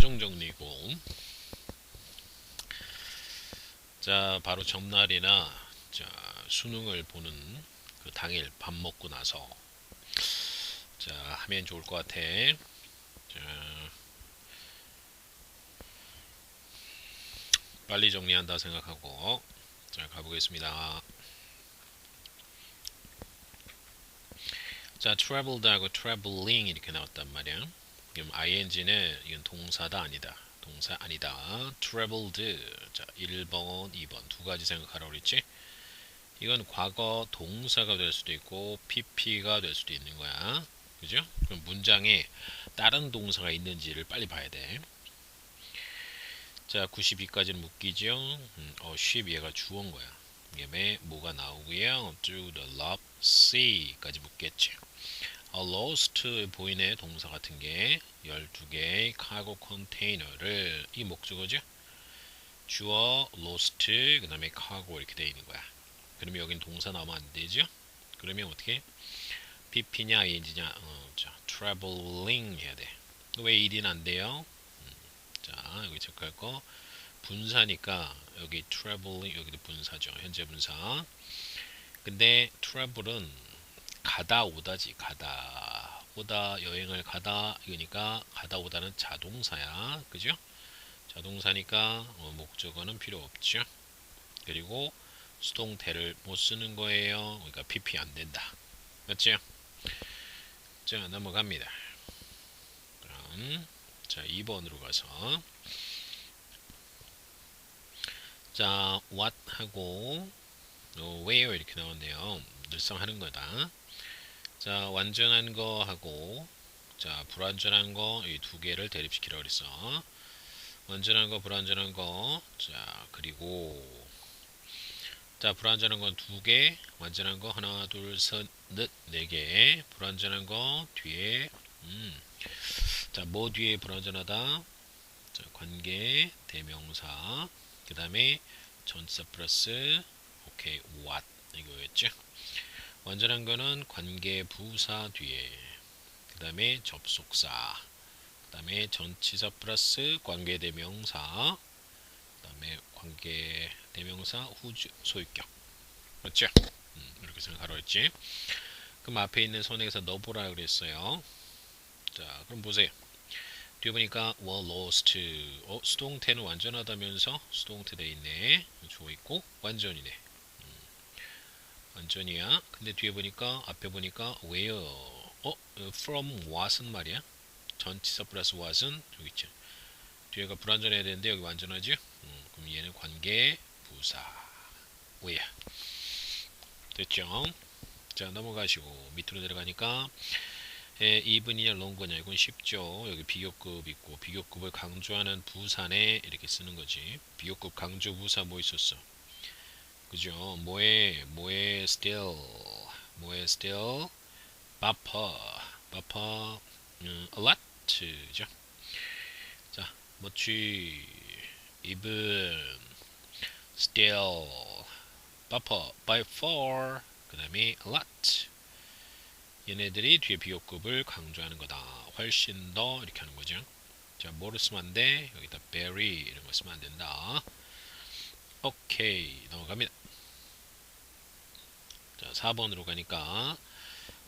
정정리고. 자 바로 전날이나 자 수능을 보는 그 당일 밥 먹고 나서. 자 하면 좋을 것 같아. 자. 빨리 정리한다 생각하고. 자 가보겠습니다. 자 traveled하고 traveling 이렇게 나왔단 말이야 그럼 ing는 이건 동사다 아니다 동사 아니다 traveled 자 1번 2번 두 가지 생각하라고 그랬지 이건 과거 동사가 될 수도 있고 pp가 될 수도 있는 거야 그죠 그럼 문장에 다른 동사가 있는지를 빨리 봐야 돼 자, 92까지는 묶이죠. 음, 어, 쉽 얘가 주어인 거야. 이게 뭐가 나오고요. to the love sea까지 묶겠죠. A lost 보이네 동사 같은 게 12개의 카고 컨테이너를 이 목적어죠. 주어 lost 그 다음에 카고 이렇게 되어 있는 거야. 그러면 여긴 동사 나오면 안 되죠. 그러면 어떻게 pp냐 ing냐 어, 자, traveling 해야 돼. 왜 1인 안 돼요? 자 여기 체크할 거 분사니까 여기 traveling 여기도 분사죠 현재 분사 근데 travel은 가다 오다지 가다 오다 여행을 가다 이거니까 가다 오다는 자동사야. 그죠? 자동사니까 어, 목적어는 필요 없죠. 그리고 수동태를 못 쓰는 거예요. 그러니까 pp 안 된다. 맞죠? 자 넘어갑니다. 그럼 자 2번으로 가서. 자 what 하고 어, where 이렇게 나왔네요. 늘상 하는 거다 자 완전한 거 하고 자 불완전한 거 이 두 개를 대립시키라 그랬어 완전한 거 불완전한 거 자 그리고 자 불완전한 건 두 개 완전한 거 하나 둘 셋 넷 네 개 불완전한 거 뒤에 음. 자, 뭐 뒤에 불완전하다? 자, 관계, 대명사, 그 다음에 전사 플러스, 오케이, what. 이거였죠? 완전한 거는 관계 부사 뒤에, 그 다음에 접속사, 그 다음에 전치사 플러스 관계 대명사, 그 다음에 관계 대명사 후주 소유격. 맞죠? 음, 이렇게 생각하라 했지. 그럼 앞에 있는 선에서 넣어보라 그랬어요. 자, 그럼 보세요. 뒤에 보니까 were lost. 어, 수동태는 완전하다면서 수동태 돼 있네. 주어 있고 완전이네. 음, 완전이야. 근데 뒤에 보니까 앞에 보니까 where 어, from what은 말이야. 전치사 플러스 what은 여기 있죠. 뒤에가 불완전해야 되는데 여기 완전하죠. 음, 그럼 얘는 관계 부사 where 됐죠? 자 넘어가시고 밑으로 내려가니까 에, 이분이냐 롱거냐 이건 쉽죠. 여기 비교급 있고 비교급을 강조하는 부산에 이렇게 쓰는 거지. 비교급 강조 부사 뭐 있었어? 그죠? 뭐에 뭐에 still 뭐에 still buffer buffer 음, a lot 죠. 자, 뭐지 even still buffer by far 그 다음에 a lot 얘네들이 뒤에 비교급을 강조하는 거다. 훨씬 더 이렇게 하는 거죠. 자, 뭐를 쓰면 안 돼? 여기다 very 이런 거 쓰면 안 된다. 오케이 넘어갑니다. 자, 4번으로 가니까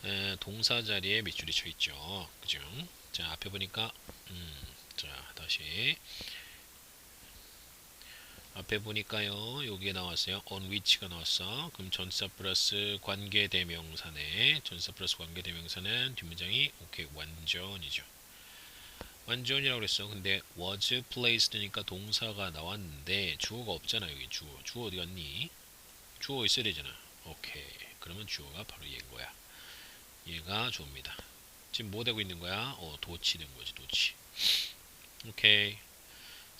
에, 동사 자리에 밑줄이 쳐 있죠. 그죠? 자, 앞에 보니까 음, 자, 다시. 앞에 보니까요 여기에 나왔어요. on which가 나왔어. 그럼 전사 플러스 관계 대명사네. 전사 플러스 관계 대명사는 뒷문장이 오케이 완전이죠. 완전이라고 그랬어. 근데 was placed니까 동사가 나왔는데 주어가 없잖아 여기. 주어. 주어 어디 갔니? 주어 있어야 되잖아. 오케이 그러면 주어가 바로 얘인 거야 얘가 주어입니다 지금 뭐 되고 있는 거야 어 도치 된 거지 도치 오케이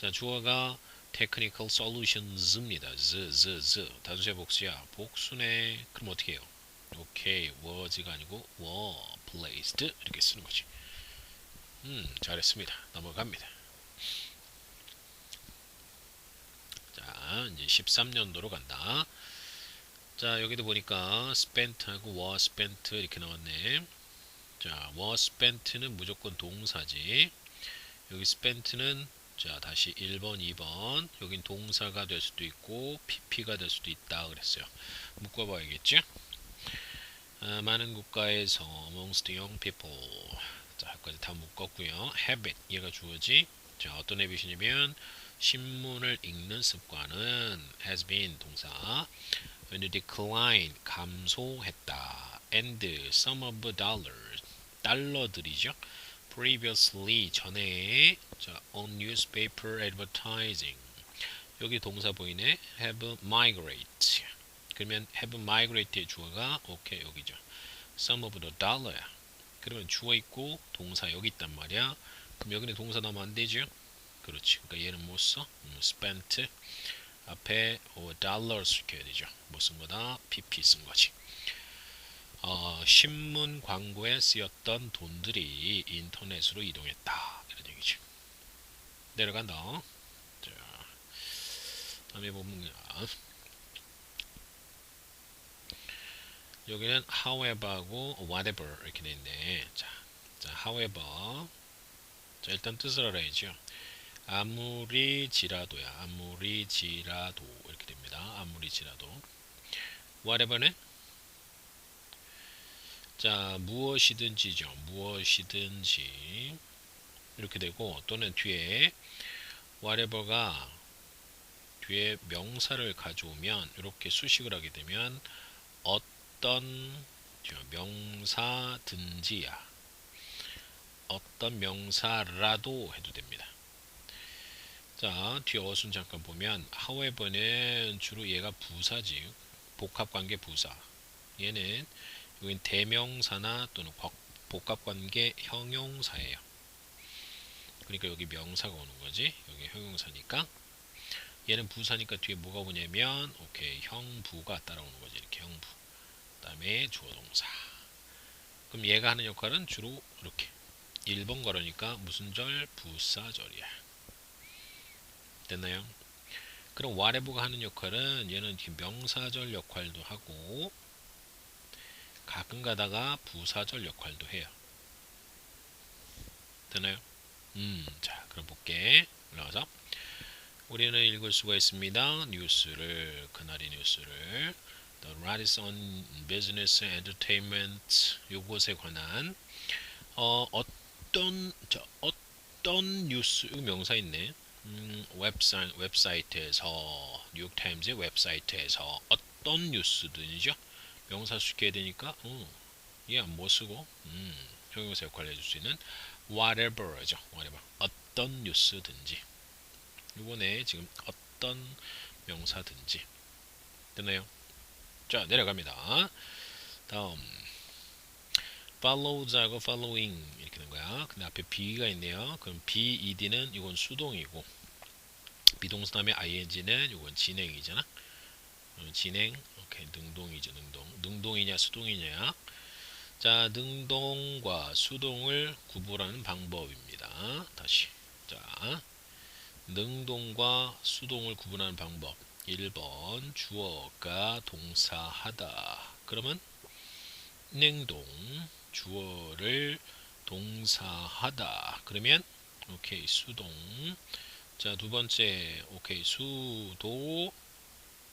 자 주어가 technical solutions입니다. z, z, z. 다수제 복수야. 복수네. 그럼 어떻게 해요? 오케이. was가 아니고 were placed 이렇게 쓰는 거지. 음, 잘했습니다. 넘어갑니다. 자, 이제 13년도로 간다. 자, 여기도 보니까 spent하고 was spent 이렇게 나왔네. 자, was spent는 무조건 동사지. 여기 spent는 자 다시 1번 2번. 여긴 동사가 될 수도 있고 pp가 될 수도 있다 그랬어요. 묶어봐야겠죠 아, 많은 국가에서 amongst young people. 자 여기까지 다 묶었고요. habit 얘가 주어지. 자 어떤 habit이냐면 신문을 읽는 습관은 has been 동사 when decline 감소했다 and some of dollars 달러들이죠 previously 전에 자 on newspaper advertising 여기 동사 보이네 have migrate 그러면 have migrate의 주어가 오케이 여기죠 some of the dollar야 그러면 주어 있고 동사 여기 있단 말이야 그럼 여기는 동사 나오면 안 되죠 그렇지 그러니까 얘는 못 써? 음, spent 앞에 어, dollars 시켜야 되죠? 뭐쓴 거다? pp 쓴 거지. 어, 신문 광고에 쓰였던 돈들이 인터넷으로 이동했다. 이런 얘기죠. 내려간다. 자 다음에 보면 여기는 however하고 whatever 이렇게 돼 있네. 자, 자 however. 자 일단 뜻을 알아야죠 아무리 지라도야 아무리 지라도 이렇게 됩니다. 아무리 지라도. Whatever는 자 무엇이든지죠. 무엇이든지. 이렇게 되고 또는 뒤에 whatever가 뒤에 명사를 가져오면 이렇게 수식을 하게 되면 어떤 명사든지야. 어떤 명사라도 해도 됩니다 자, 뒤에 어순 잠깐 보면 however는 주로 얘가 부사지. 복합관계 부사. 얘는 여긴 대명사나 또는 복합관계 형용사예요. 그러니까 여기 명사가 오는 거지. 여기 형용사니까. 얘는 부사니까 뒤에 뭐가 오냐면 오케이 형부가 따라오는 거지. 이렇게 형부. 그 다음에 주어동사. 그럼 얘가 하는 역할은 주로 이렇게 1번 가로니까 무슨 절? 부사절이야. 됐나요? 그럼 whatever가 하는 역할은 얘는 명사절 역할도 하고 가끔 가다가 부사절 역할도 해요. 되나요? 음, 자, 그럼 볼게. 올라가서 우리는 읽을 수가 있습니다. 뉴스를 그날의 뉴스를 The Radisson Business Entertainment 요것에 관한 어, 어떤 저 어떤 뉴스 명사 있네. 음, 웹사이, 웹사이트에서 뉴욕타임즈의 웹사이트에서 어떤 뉴스든지죠 명사 수식해야 되니까 어, 얘안 뭐 쓰고 음, 형용사 역할을 해줄 수 있는 whatever죠 whatever. 어떤 뉴스든지. 이번에 지금 어떤 명사든지. 됐나요? 자 내려갑니다. 다음. follows하고 following 된 거야. 근데 앞에 be가 있네요. 그럼 be, ed는 이건 수동이고 비동사 다음에 ing는 이건 진행이잖아. 어, 진행, 오케이 능동이죠, 능동. 능동이냐 수동이냐. 자, 능동과 수동을 구분하는 방법입니다. 다시. 자, 능동과 수동을 구분하는 방법. 1번 주어가 동사하다. 그러면 능동 주어를 동사하다. 그러면 오케이 수동. 자, 두 번째 오케이 수도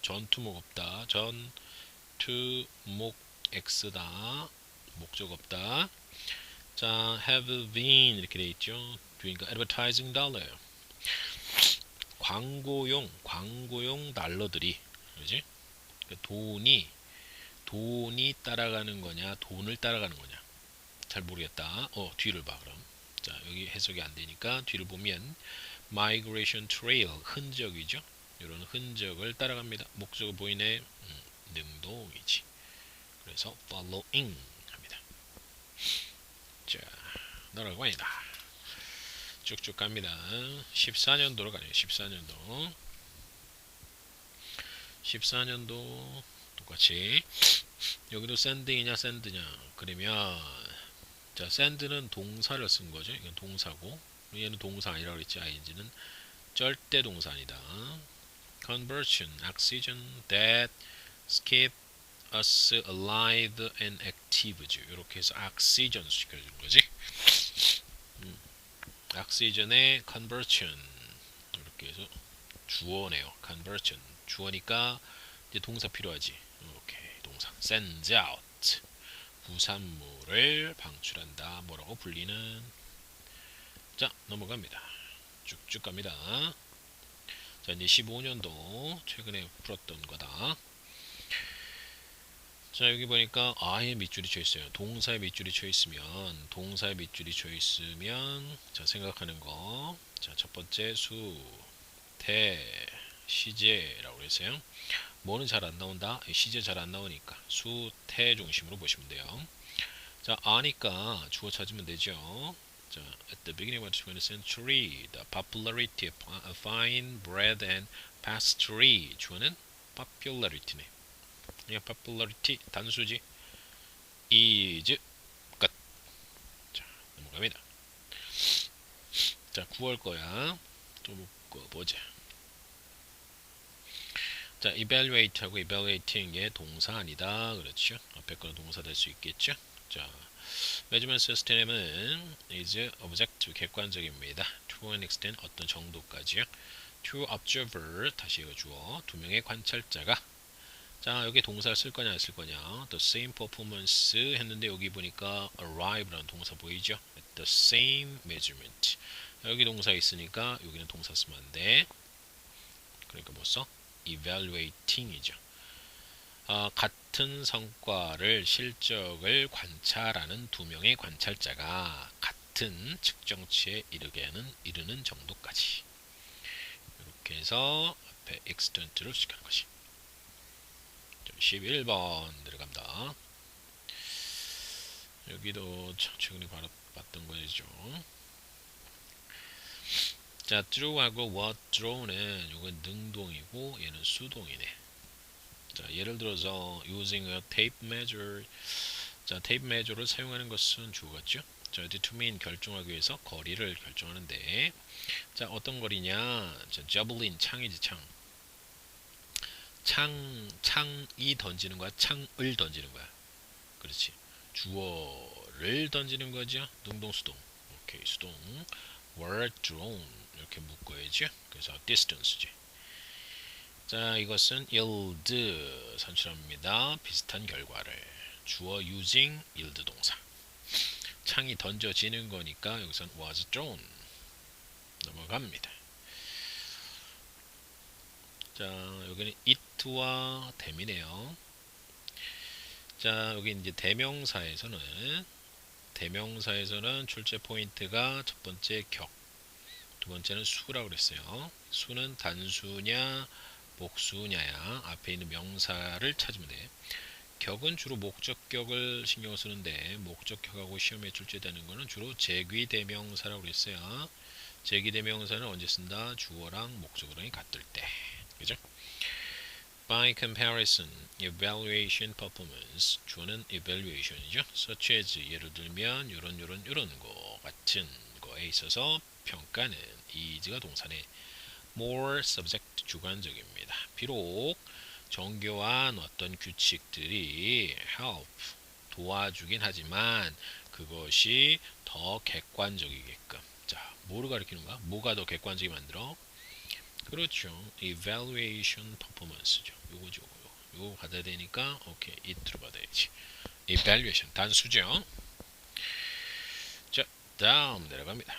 전투목 없다. 전투목 x다. 목적 없다. 자, have been 이렇게 돼 있죠. 그러니까 advertising dollar. 광고용 광고용 달러들이 그지? 그러니까 돈이 돈이 따라가는 거냐, 돈을 따라가는 거냐. 잘 모르겠다. 어, 뒤를 봐, 그럼. 자, 여기 해석이 안 되니까 뒤를 보면 migration trail 흔적이죠. 이런 흔적을 따라갑니다. 목적을 보이네. 음, 능동이지. 그래서 following 합니다. 자, 너라고 아니다. 쭉쭉 갑니다. 14년도로 가네요. 14년도. 14년도 똑같이 여기도 send이냐 send냐 그러면 자, send는 동사를 쓴 거죠. 이건 동사고 얘는 동사 아니라 그랬지. ing는 절대 동사 아니다. conversion, oxygen that keep us alive and active. 이렇게 해서 oxygen 시켜준 거지. 음. oxygen의 conversion 이렇게 해서 주어네요. conversion 주어니까 이제 동사 필요하지. 이렇게 동사 sends out 부산물을 방출한다. 뭐라고 불리는 자 넘어갑니다. 쭉쭉 갑니다. 자 이제 15년도 최근에 풀었던 거다. 자 여기 보니까 아예 밑줄이 쳐 있어요. 동사에 밑줄이 쳐 있으면 동사에 밑줄이 쳐 있으면 자 생각하는 거. 자 첫 번째 수, 태, 시제라고 그랬어요. 뭐는 잘 안 나온다. 시제 잘 안 나오니까 수, 태 중심으로 보시면 돼요. 자 아니까 주어 찾으면 되죠. 자, at the beginning of the 20th century, the popularity of fine bread and pastry 주어는 popularity네. 그냥 popularity 단수지 is 끝. 자 넘어갑니다. 자 9월 거야. 좀 보자. 자 evaluate하고 evaluating의 동사 아니다. 그렇죠. 앞에 거는 동사 될 수 있겠죠. 자 measurement system은 is objective 객관적입니다. to an extent 어떤 정도까지요. to observer 다시 이거 주어 두 명의 관찰자가 자 여기 동사를 쓸 거냐 안 쓸 거냐 the same performance 했는데 여기 보니까 arrive라는 동사 보이죠 the same measurement 여기 동사 있으니까 여기는 동사 쓰면 안돼 그러니까 뭐 써? Evaluating이죠 아, 같은 성과를 실적을 관찰하는 두 명의 관찰자가 같은 측정치에 이르게는 이르는 정도까지 이렇게 해서 앞에 extent를 시작하는 것이 11번 들어갑니다. 여기도 최근에 바로 봤던 거죠. 자, true하고 what draw는 이건 능동이고 얘는 수동이네. 자, 예를 들어서 using a tape measure 자, tape measure를 사용하는 것은 주어겠죠. 자, determine 결정하기 위해서 거리를 결정하는데 자, 어떤 거리냐? 자, javelin 창이지 창. 창, 창이 던지는 거야? 창을 던지는 거야? 그렇지. 주어를 던지는 거죠. 능동 수동. 오케이, 수동. were drawn 이렇게 묶어야지. 그래서 distance지. 자, 이것은 yield 산출합니다. 비슷한 결과를. 주어 using yield 동사. 창이 던져지는 거니까 여기선 was drawn 넘어갑니다. 자, 여기는 it와 댐이네요. 자, 여기 이제 대명사에서는 대명사에서는 출제 포인트가 첫 번째 격, 두 번째는 수라고 그랬어요. 수는 단수냐, 복수냐야. 앞에 있는 명사를 찾으면 돼. 격은 주로 목적격을 신경 쓰는데 목적격하고 시험에 출제되는 것은 주로 제귀대명사라고 그랬어요. 제귀대명사는 언제 쓴다? 주어랑 목적어랑이 같을 때. 그죠? By comparison, evaluation performance 주어는 evaluation이죠. such as 예를 들면 요런 요런 요런 거 같은 거에 있어서 평가는 is가 동사네. more subject 주관적입니다. 비록 정교한 어떤 규칙들이 help 도와주긴 하지만 그것이 더 객관적이게끔 자 뭐를 가리키는 거야? 뭐가 더 객관적이 만들어? 그렇죠. evaluation performance죠. 요거죠. 요거. 요거 받아야 되니까 오케이 it로 받아야지. evaluation 단수죠. 자 다음 내려갑니다.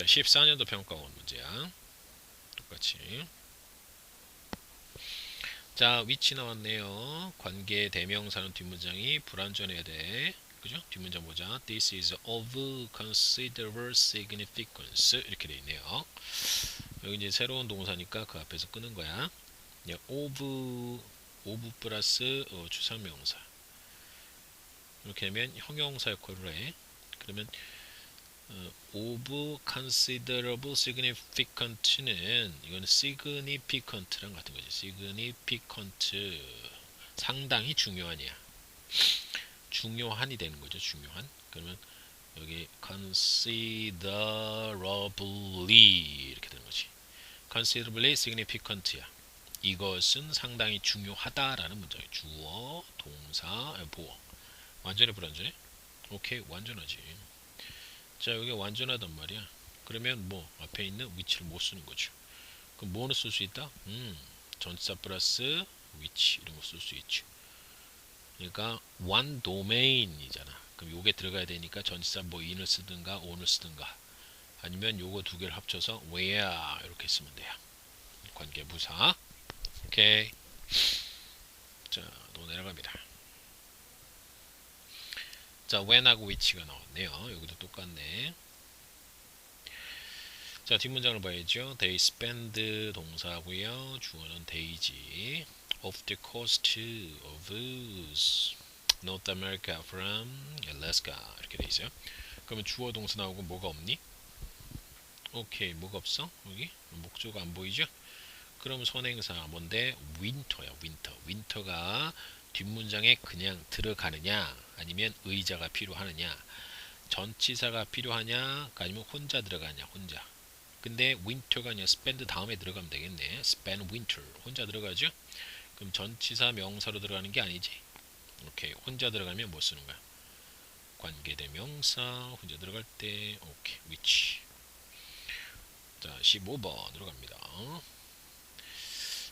자 14년도 평가원 문제야. 똑같이 자 위치 나왔네요. 관계 대명사는 뒷문장이 불완전해야 돼. 그죠? 뒷문장 보자. This is of considerable significance 이렇게 돼 있네요. 여기 이제 새로운 동사니까 그 앞에서 끄는 거야. of of 플러스 어, 추상명사 이렇게 하면 형용사 역할을 해. 그러면 어, of considerable significant는 이거는 significant랑 같은 거지. significant 상당히 중요한이야. 중요한이 되는 거죠. 중요한. 그러면 여기 considerably 이렇게 되는 거지. considerably significant야. 이것은 상당히 중요하다라는 문장이 주어, 동사, 보어. 완전히 불완전해? 오케이, 완전하지. 자 여기 완전하단 말이야. 그러면 뭐 앞에 있는 위치를 못 쓰는 거죠. 그럼 뭐는 쓸 수 있다? 음, 전치사 플러스 위치 이런 거 쓸 수 있죠. 그러니까 one domain이잖아. 그럼 요게 들어가야 되니까 전치사 뭐 in을 쓰든가 on을 쓰든가 아니면 요거 두 개를 합쳐서 where 이렇게 쓰면 돼요. 관계 부사. 오케이. 자, 또 내려갑니다. 자, when하고 which가 나왔네요. 여기도 똑같네. 자, 뒷문장을 봐야죠. They spend 동사고요. 주어는 데이지. Off the coast of North America from Alaska 이렇게 돼 있어요. 그러면 주어 동사 나오고 뭐가 없니? 오케이, 뭐가 없어? 여기 목조가 안 보이죠? 그럼 선행사 뭔데? 윈터야, 윈터. 윈터가 뒷문장에 그냥 들어가느냐, 아니면 의자가 필요하느냐, 전치사가 필요하냐, 아니면 혼자 들어가냐, 혼자. 근데 윈터가 아니라 spend 다음에 들어가면 되겠네. spend winter. 혼자 들어가죠? 그럼 전치사 명사로 들어가는 게 아니지. 오케이. 혼자 들어가면 뭐 쓰는 거야? 관계대명사 혼자 들어갈 때 오케이. which. 자, 15번으로 갑니다.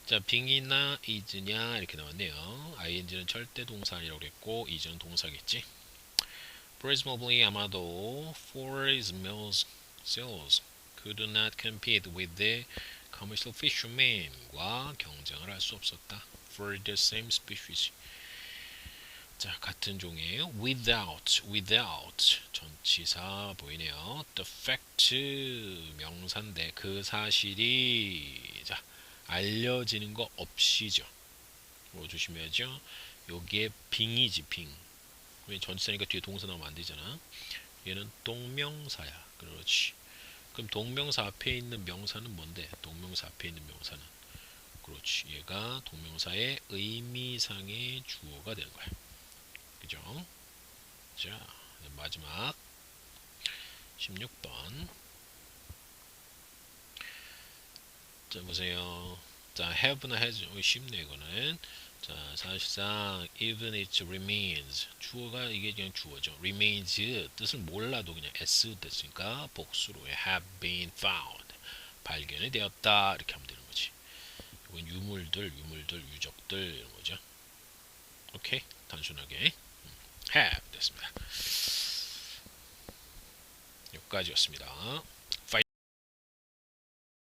자, 빙이나 is냐 이렇게 나왔네요. ing는 절대 동사 아니라고 그랬고 is는 동사겠지. Presumably 아마도 for his meals sales could not compete with the commercial fishermen과 경쟁을 할 수 없었다. For the same species. 자, 같은 종이에요. Without, without 전치사 보이네요. The fact 명사인데 그 사실이 자 알려지는 거 없이죠. 뭐 조심해야죠. 여기에 빙이지 빙. 왜 전치사니까 뒤에 동사 나오면 안 되잖아. 얘는 동명사야. 그렇지. 그럼 동명사 앞에 있는 명사는 뭔데? 동명사 앞에 있는 명사는 그렇지. 얘가 동명사의 의미상의 주어가 되는 거야. 그죠? 자, 마지막 16번. 자, 보세요. 자, have나 has 어, 쉽네 이거는. 자, 사실상 even it remains 주어가 이게 그냥 주어죠. remains 뜻을 몰라도 그냥 s 됐으니까 복수로 have been found 발견이 되었다 이렇게 하면 되는 거지. 이건 유물들, 유물들, 유적들 이런 거죠. 오케이, 단순하게 have 됐습니다. 여기까지였습니다.